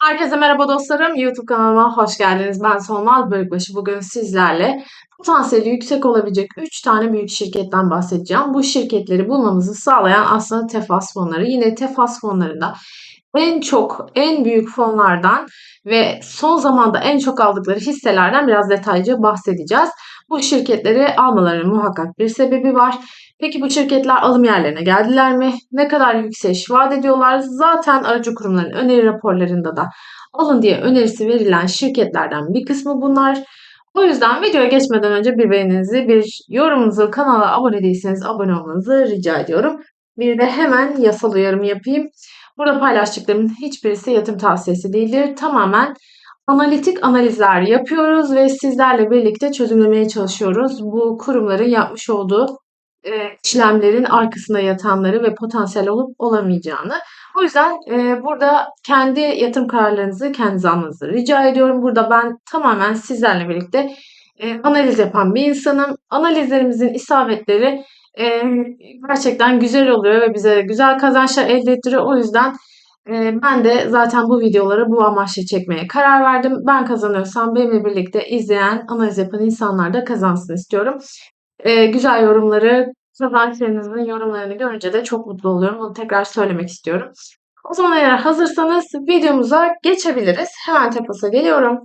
Herkese merhaba dostlarım. YouTube kanalıma hoş geldiniz. Ben Solmaz Bölükbaşı. Bugün sizlerle potansiyeli yüksek olabilecek 3 tane büyük şirketten bahsedeceğim. Bu şirketleri bulmamızı sağlayan aslında tefas fonları. Yine tefas fonlarında en çok, en büyük fonlardan ve son zamanda en çok aldıkları hisselerden biraz detaylıca bahsedeceğiz. Bu şirketleri almalarının muhakkak bir sebebi var. Peki bu şirketler alım yerlerine geldiler mi? Ne kadar yükseliş vaat ediyorlar? Zaten aracı kurumların öneri raporlarında da alın diye önerisi verilen şirketlerden bir kısmı bunlar. O yüzden videoya geçmeden önce bir beğeninizi, bir yorumunuzu, kanala abone değilseniz abone olmanızı rica ediyorum. Bir de hemen yasal uyarımı yapayım. Burada paylaştıklarımın hiçbirisi yatırım tavsiyesi değildir. Tamamen analitik analizler yapıyoruz ve sizlerle birlikte çözümlemeye çalışıyoruz. Bu kurumların yapmış olduğu e, işlemlerin arkasında yatanları ve potansiyel olup olamayacağını. O yüzden e, burada kendi yatırım kararlarınızı kendiniz almanızı rica ediyorum. Burada ben tamamen sizlerle birlikte e, analiz yapan bir insanım. Analizlerimizin isabetleri e, gerçekten güzel oluyor ve bize güzel kazançlar elde ettiriyor. O yüzden e, ben de zaten bu videoları bu amaçla çekmeye karar verdim. Ben kazanıyorsam benimle birlikte izleyen, analiz yapan insanlar da kazansın istiyorum. E, güzel yorumları, kazançlarınızın yorumlarını görünce de çok mutlu oluyorum. Bunu tekrar söylemek istiyorum. O zaman eğer hazırsanız videomuza geçebiliriz. Hemen Tepas'a geliyorum.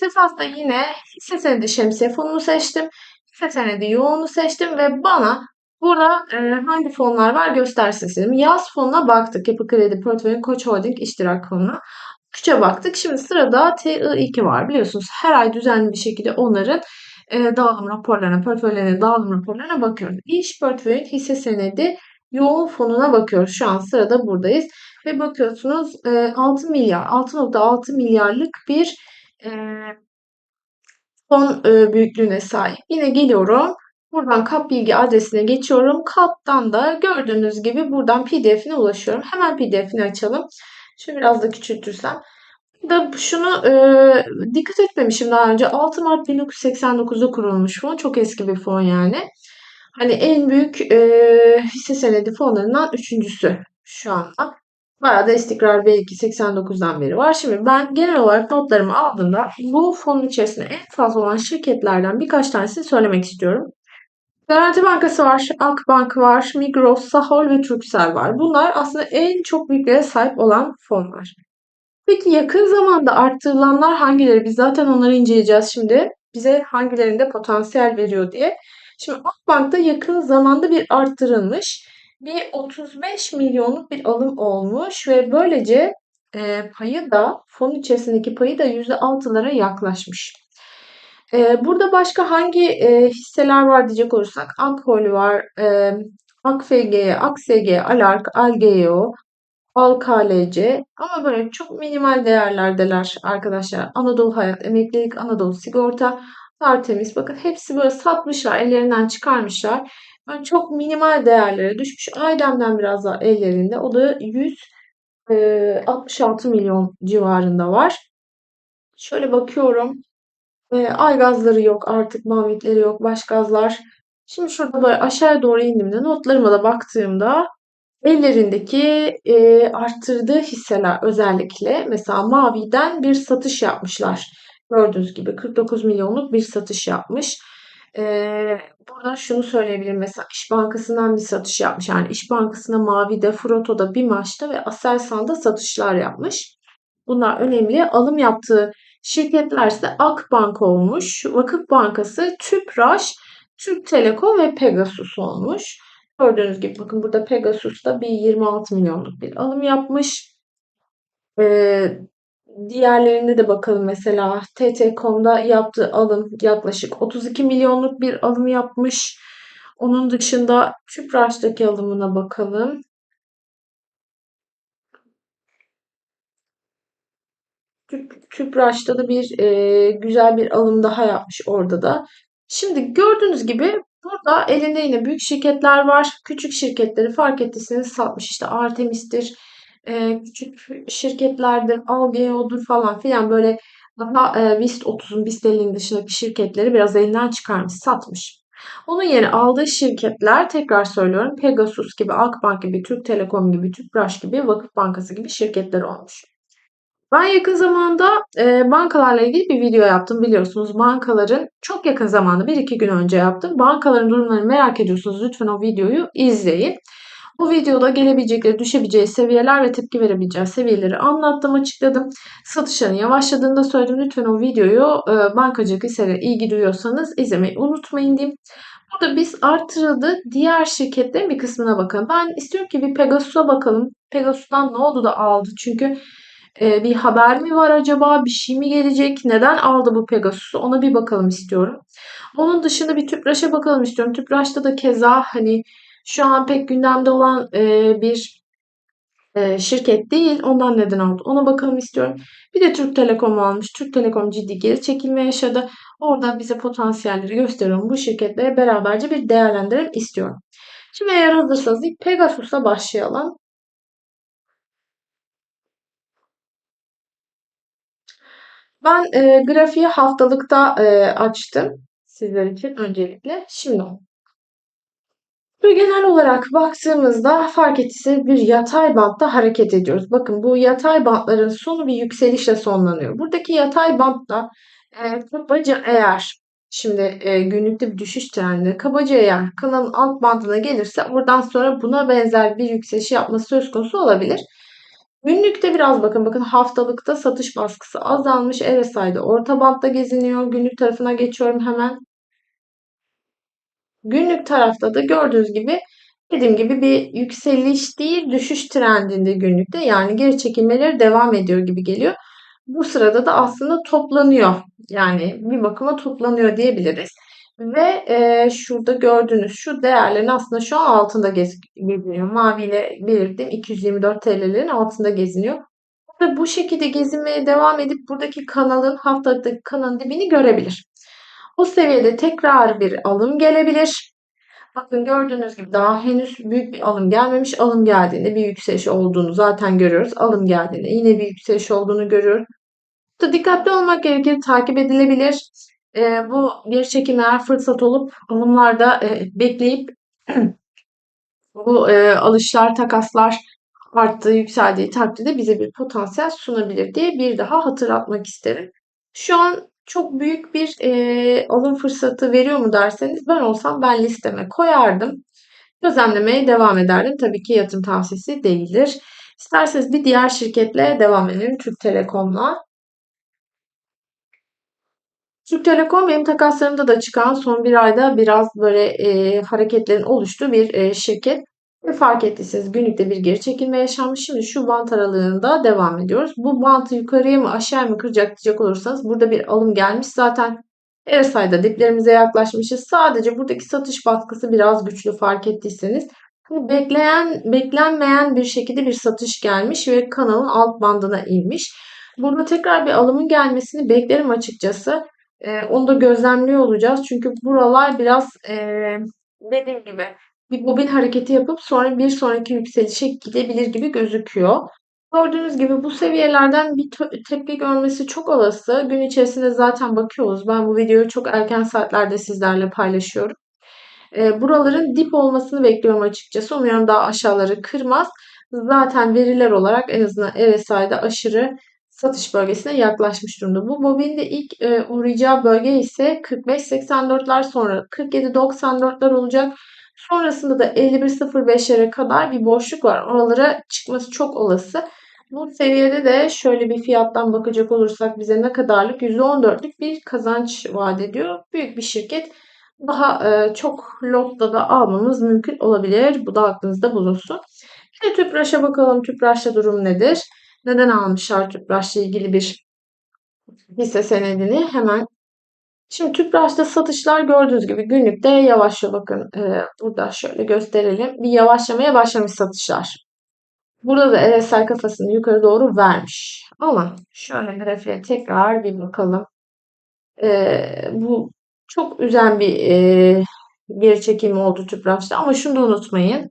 Tepas'ta yine hisse senedi şemsiye fonunu seçtim. Hisse senedi yoğunu seçtim ve bana Burada e, hangi fonlar var göstersin istedim. Yaz fonuna baktık. Yapı Kredi Portföyün Koç Holding iştirak fonuna. Küçe baktık. Şimdi sırada TI2 var. Biliyorsunuz her ay düzenli bir şekilde onların e, dağılım raporlarına, portföylerine dağılım raporlarına bakıyoruz. İş portföyün hisse senedi yoğun fonuna bakıyoruz. Şu an sırada buradayız. Ve bakıyorsunuz e, 6 milyar, 6.6 milyarlık bir e, fon e, büyüklüğüne sahip. Yine geliyorum. Buradan kap bilgi adresine geçiyorum. Kaptan da gördüğünüz gibi buradan pdf'ine ulaşıyorum. Hemen pdf'ini açalım. Şunu biraz da küçültürsem. Da şunu e, dikkat etmemişim daha önce. 6 Mart 1989'da kurulmuş fon. Çok eski bir fon yani. Hani en büyük e, hisse senedi fonlarından üçüncüsü şu anda. Bayağı da istikrar belki 89'dan beri var. Şimdi ben genel olarak notlarımı aldığımda bu fonun içerisinde en fazla olan şirketlerden birkaç tanesini söylemek istiyorum. Garanti Bankası var, Akbank var, Migros, Sahol ve Turkcell var. Bunlar aslında en çok büyüklere sahip olan fonlar. Peki yakın zamanda arttırılanlar hangileri? Biz zaten onları inceleyeceğiz şimdi. Bize hangilerinde potansiyel veriyor diye. Şimdi Akbank'ta yakın zamanda bir arttırılmış. Bir 35 milyonluk bir alım olmuş ve böylece e, payı da fon içerisindeki payı da %6'lara yaklaşmış. Ee, burada başka hangi e, hisseler var diyecek olursak Ankol var, e, AKFG, AKSG, Alark, Algeo, ALKLC ama böyle çok minimal değerlerdeler arkadaşlar. Anadolu Hayat, Emeklilik, Anadolu Sigorta, Artemis bakın hepsi böyle satmışlar, ellerinden çıkarmışlar. Yani çok minimal değerlere düşmüş. Aydem'den biraz daha ellerinde. O da 166 e, milyon civarında var. Şöyle bakıyorum. Eee, ay gazları yok artık, mavitleri yok, baş gazlar. Şimdi şurada böyle aşağıya doğru indiğimde notlarıma da baktığımda ellerindeki eee, arttırdığı hisseler özellikle mesela Mavi'den bir satış yapmışlar. Gördüğünüz gibi 49 milyonluk bir satış yapmış. Eee, burada şunu söyleyebilirim mesela İş Bankası'ndan bir satış yapmış. Yani İş Bankası'na Mavi'de, Froto'da, BİMAŞ'ta ve Aselsan'da satışlar yapmış. Bunlar önemli. Alım yaptığı Şirketler ise Akbank olmuş. Vakıf Bankası, Tüpraş, Türk Telekom ve Pegasus olmuş. Gördüğünüz gibi bakın burada Pegasus'ta bir 26 milyonluk bir alım yapmış. Ee, diğerlerinde de bakalım mesela TT.com'da yaptığı alım yaklaşık 32 milyonluk bir alım yapmış. Onun dışında Tüpraş'taki alımına bakalım. Tüpraş'ta da bir e, güzel bir alım daha yapmış orada da. Şimdi gördüğünüz gibi burada elinde yine büyük şirketler var. Küçük şirketleri fark ettiyseniz satmış. İşte Artemis'tir, e, küçük şirketlerdir, Algeo'dur falan filan böyle daha e, BIST 30'un, BIST 50'nin dışındaki şirketleri biraz elinden çıkarmış, satmış. Onun yerine aldığı şirketler tekrar söylüyorum Pegasus gibi, Akbank gibi, Türk Telekom gibi, Tüpraş gibi, Vakıf Bankası gibi şirketler olmuş. Ben yakın zamanda e, bankalarla ilgili bir video yaptım biliyorsunuz. Bankaların çok yakın zamanda bir iki gün önce yaptım. Bankaların durumlarını merak ediyorsunuz. Lütfen o videoyu izleyin. Bu videoda gelebilecekleri, düşebileceği seviyeler ve tepki verebileceği seviyeleri anlattım, açıkladım. Satışların yavaşladığını da söyledim. Lütfen o videoyu e, bankacılık hisseleri ilgi duyuyorsanız izlemeyi unutmayın diyeyim. Burada biz artırıldı diğer şirketlerin bir kısmına bakalım. Ben istiyorum ki bir Pegasus'a bakalım. Pegasus'tan ne oldu da aldı? Çünkü e, bir haber mi var acaba? Bir şey mi gelecek? Neden aldı bu Pegasus'u? Ona bir bakalım istiyorum. Onun dışında bir Tüpraş'a bakalım istiyorum. Tüpraş'ta da keza hani şu an pek gündemde olan e, bir e, şirket değil. Ondan neden aldı? Ona bakalım istiyorum. Bir de Türk Telekom almış. Türk Telekom ciddi geri çekilme yaşadı. Orada bize potansiyelleri gösteriyorum. Bu şirketlere beraberce bir değerlendirelim istiyorum. Şimdi eğer hazırsanız ilk Pegasus'la başlayalım. Ben e, grafiği haftalıkta e, açtım sizler için öncelikle. Şimdi ve genel olarak baktığımızda fark ettiyse bir yatay bantta hareket ediyoruz. Bakın bu yatay bantların sonu bir yükselişle sonlanıyor. Buradaki yatay bantta e, kabaca eğer şimdi e, günlükte bir düşüş trendi kabaca eğer kanalın alt bandına gelirse oradan sonra buna benzer bir yükseliş yapması söz konusu olabilir. Günlükte biraz bakın bakın haftalıkta satış baskısı azalmış. RSI'de orta bantta geziniyor. Günlük tarafına geçiyorum hemen. Günlük tarafta da gördüğünüz gibi dediğim gibi bir yükseliş değil düşüş trendinde günlükte yani geri çekilmeleri devam ediyor gibi geliyor. Bu sırada da aslında toplanıyor. Yani bir bakıma toplanıyor diyebiliriz. Ve e, şurada gördüğünüz şu değerlerin aslında şu an altında geziniyor. Maviyle belirttiğim 224 TL'lerin altında geziniyor. Ve bu şekilde gezinmeye devam edip buradaki kanalın haftalıktaki kanalın dibini görebilir. O seviyede tekrar bir alım gelebilir. Bakın gördüğünüz gibi daha henüz büyük bir alım gelmemiş. Alım geldiğinde bir yükseliş olduğunu zaten görüyoruz. Alım geldiğinde yine bir yükseliş olduğunu görüyoruz. Burada dikkatli olmak gerekir. Takip edilebilir. E, bu bir çekimler fırsat olup alımlarda e, bekleyip bu e, alışlar, takaslar arttığı, yükseldiği takdirde bize bir potansiyel sunabilir diye bir daha hatırlatmak isterim. Şu an çok büyük bir e, alım fırsatı veriyor mu derseniz ben olsam ben listeme koyardım. Gözlemlemeye devam ederdim. Tabii ki yatırım tavsiyesi değildir. İsterseniz bir diğer şirketle devam edelim. Türk Telekom'la. Türk Telekom benim takaslarımda da çıkan son bir ayda biraz böyle e, hareketlerin oluştuğu bir e, şirket. Ve fark ettiyseniz günlükte bir geri çekilme yaşanmış. Şimdi şu bant aralığında devam ediyoruz. Bu bantı yukarıya mı aşağı mı kıracak diyecek olursanız burada bir alım gelmiş. Zaten RSI'da diplerimize yaklaşmışız. Sadece buradaki satış baskısı biraz güçlü fark ettiyseniz. Bekleyen, beklenmeyen bir şekilde bir satış gelmiş ve kanalın alt bandına inmiş. Burada tekrar bir alımın gelmesini beklerim açıkçası. Ee, onu da gözlemliyor olacağız. Çünkü buralar biraz ee, dediğim gibi bir bobin hareketi yapıp sonra bir sonraki yükselişe gidebilir gibi gözüküyor. Gördüğünüz gibi bu seviyelerden bir tepki görmesi çok olası. Gün içerisinde zaten bakıyoruz. Ben bu videoyu çok erken saatlerde sizlerle paylaşıyorum. E, buraların dip olmasını bekliyorum açıkçası. Umuyorum daha aşağıları kırmaz. Zaten veriler olarak en azından RSI'de aşırı satış bölgesine yaklaşmış durumda. Bu bobinde ilk e, uğrayacağı bölge ise 45-84'ler sonra 47-94'ler olacak. Sonrasında da 51.05'lere kadar bir boşluk var. Oralara çıkması çok olası. Bu seviyede de şöyle bir fiyattan bakacak olursak bize ne kadarlık? %14'lük bir kazanç vaat ediyor. Büyük bir şirket. Daha e, çok lotta da almamız mümkün olabilir. Bu da aklınızda bulunsun. Şimdi Tüpraş'a bakalım. Tüpraş'ta durum nedir? Neden almışlar Tüpraş'la ilgili bir hisse senedini? Hemen Şimdi Tüpraş'ta satışlar gördüğünüz gibi günlükte yavaşlıyor. Bakın e, burada şöyle gösterelim. Bir yavaşlamaya başlamış satışlar. Burada da RSI kafasını yukarı doğru vermiş. Ama şöyle grafiğe tekrar bir bakalım. E, bu çok üzen bir e, geri çekim oldu Tüpraş'ta. Ama şunu da unutmayın.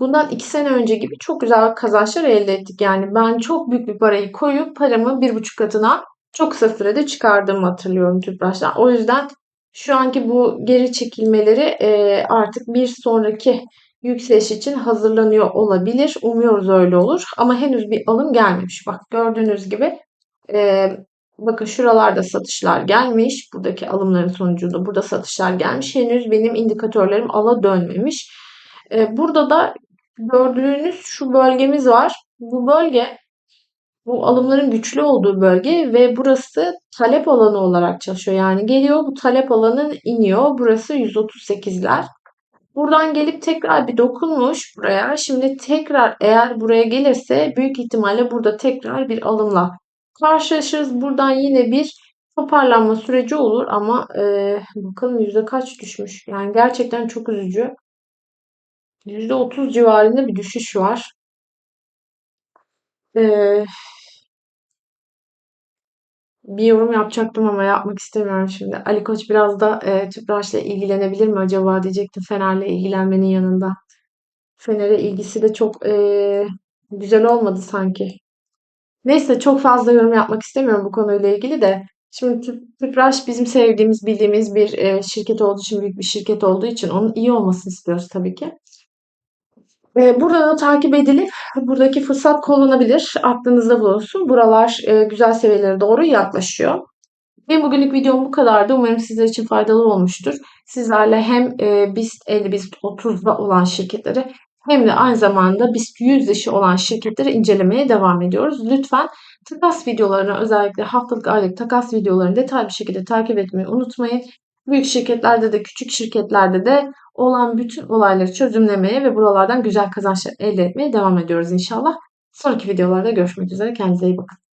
Bundan iki sene önce gibi çok güzel kazançlar elde ettik. Yani ben çok büyük bir parayı koyup paramı bir buçuk katına çok kısa sürede çıkardığımı hatırlıyorum Tüpraş'tan. O yüzden şu anki bu geri çekilmeleri e, artık bir sonraki yükseliş için hazırlanıyor olabilir. Umuyoruz öyle olur. Ama henüz bir alım gelmemiş. Bak gördüğünüz gibi Ee, bakın şuralarda satışlar gelmiş. Buradaki alımların sonucunda burada satışlar gelmiş. Henüz benim indikatörlerim ala dönmemiş. Ee, burada da gördüğünüz şu bölgemiz var. Bu bölge bu alımların güçlü olduğu bölge ve burası talep alanı olarak çalışıyor. Yani geliyor bu talep alanı iniyor. Burası 138'ler. Buradan gelip tekrar bir dokunmuş buraya. Şimdi tekrar eğer buraya gelirse büyük ihtimalle burada tekrar bir alımla karşılaşırız. Buradan yine bir toparlanma süreci olur ama e, bakalım yüzde kaç düşmüş. Yani gerçekten çok üzücü. Yüzde otuz civarında bir düşüş var. E, bir yorum yapacaktım ama yapmak istemiyorum şimdi. Ali Koç biraz da e, Tüpraş'la ilgilenebilir mi acaba diyecektim Fener'le ilgilenmenin yanında. Fener'e ilgisi de çok e, güzel olmadı sanki. Neyse çok fazla yorum yapmak istemiyorum bu konuyla ilgili de. Şimdi Tüp- Tüpraş bizim sevdiğimiz, bildiğimiz bir e, şirket olduğu için, büyük bir şirket olduğu için onun iyi olmasını istiyoruz tabii ki. E, burada da takip edilip buradaki fırsat kullanabilir. Aklınızda bulunsun. Buralar e, güzel seviyelere doğru yaklaşıyor. Benim bugünlük videom bu kadardı. Umarım sizler için faydalı olmuştur. Sizlerle hem e, BIST 50, BIST 30'da olan şirketleri hem de aynı zamanda BIST 100 dışı olan şirketleri incelemeye devam ediyoruz. Lütfen takas videolarını özellikle haftalık aylık takas videolarını detaylı bir şekilde takip etmeyi unutmayın. Büyük şirketlerde de küçük şirketlerde de olan bütün olayları çözümlemeye ve buralardan güzel kazançlar elde etmeye devam ediyoruz inşallah. Sonraki videolarda görüşmek üzere. Kendinize iyi bakın.